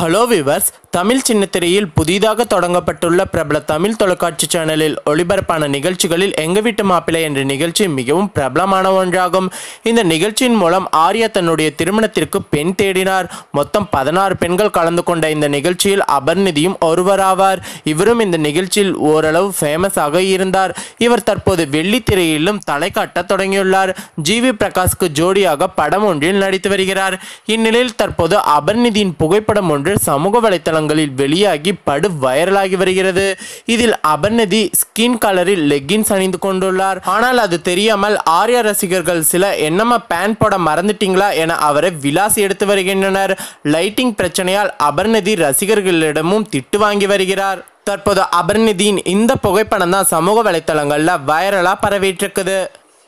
Hello viewers Tamil சின்னத்திரையில் புதிதாக தொடங்கப்பட்டுள்ள பிரபல தமிழ் தொலைக்காட்சி சேனலில் ஒளிபரப்பான நிகழ்ச்சிகளில் எங்க வீட்டு மாப்பிள்ளை என்ற நிகழ்ச்சி மிகவும் பிரபலமான ஒன்றாகும். இந்த நிகழ்ச்சியின் மூலம் ஆர்யா தன்னுடைய திருமணத்திற்கு பெண் தேடினார். மொத்தம் பதினாறு பெண்கள் கலந்து கொண்ட இந்த நிகழ்ச்சியில் அபர்நிதியும் ஒருவராவார். இவரும் இந்த நிகழ்ச்சியில் ஓரளவு ஃபேமஸாக இருந்தார். இவர் தற்போது வெள்ளித்திரையிலும் தலை காட்ட தொடங்கியுள்ளார். ஜிவி பிரகாஷ்க்கு ஜோடியாக படம் ஒன்றில் நடித்து வருகிறார். இந்நிலையில் தற்போது அபர்நிதியின் புகைப்படம் ஒன்று சமூக வலைத்தளங்களில் வெளியாகி படு வைரலாகி வருகிறது. இதில் அபர்நதி ஸ்கின் கலரில் லெக்கின்ஸ் அணிந்து கொண்டுள்ளார். ஆனால் அது தெரியாமல் ஆர்யா ரசிகர்கள் சில என்னம்மா பேன் போட மறந்துட்டீங்களா என அவரை விலாசி எடுத்து வருகின்றனர். லைட்டிங் பிரச்சனையால் அபர்நிதி ரசிகர்களிடமும் திட்டு வாங்கி வருகிறார். தற்போது அபர்நிதியின் இந்த புகைப்படம் தான் சமூக வலைத்தளங்களில் வைரலாக பரவிட்டு இருக்குது.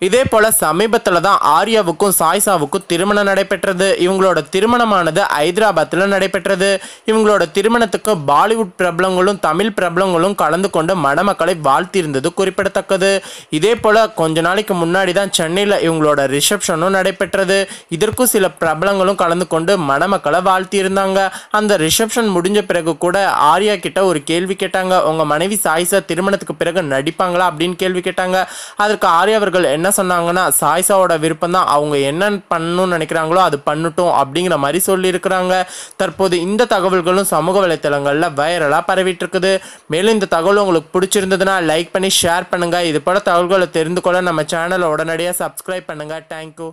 இதே போல சமீபத்தில் தான் ஆர்யாவுக்கும் சாய்சாவுக்கும் திருமணம் நடைபெற்றது. இவங்களோட திருமணமானது ஹைதராபாத்தில் நடைபெற்றது. இவங்களோட திருமணத்துக்கு பாலிவுட் பிரபலங்களும் தமிழ் பிரபலங்களும் கலந்து கொண்டு மணமக்களை வாழ்த்தியிருந்தது குறிப்பிடத்தக்கது. இதே போல கொஞ்ச நாளைக்கு முன்னாடி தான் சென்னையில் இவங்களோட ரிசப்ஷனும் நடைபெற்றது. இதற்கும் சில பிரபலங்களும் கலந்து கொண்டு மணமக்களை வாழ்த்தியிருந்தாங்க. அந்த ரிசப்ஷன் முடிஞ்ச பிறகு கூட ஆர்யா கிட்ட ஒரு கேள்வி கேட்டாங்க. உங்கள் மனைவி சாய்சா திருமணத்துக்கு பிறகு நடிப்பாங்களா? அப்படின்னு கேள்வி கேட்டாங்க. அதற்கு ஆர்யா அவர்கள் என்ன என்ன சொன்னாங்கன்னா சாய்ஸாவோட விருப்பம் தான் அவங்க என்ன பண்ணணும்னு நினைக்கிறாங்களோ அது பண்ணட்டும் அப்படிங்கிற மாதிரி சொல்லியிருக்கிறாங்க. தற்போது இந்த தகவல்களும் சமூக வலைத்தளங்களில் வைரலாக பரவிட்டு இருக்குது மேலும் இந்த தகவல் உங்களுக்கு பிடிச்சிருந்ததுன்னா லைக் பண்ணி ஷேர் பண்ணுங்கள் இது போல தகவல்களை தெரிந்து கொள்ள நம்ம சேனலை உடனடியாக சப்ஸ்கிரைப் பண்ணுங்க. தேங்க்யூ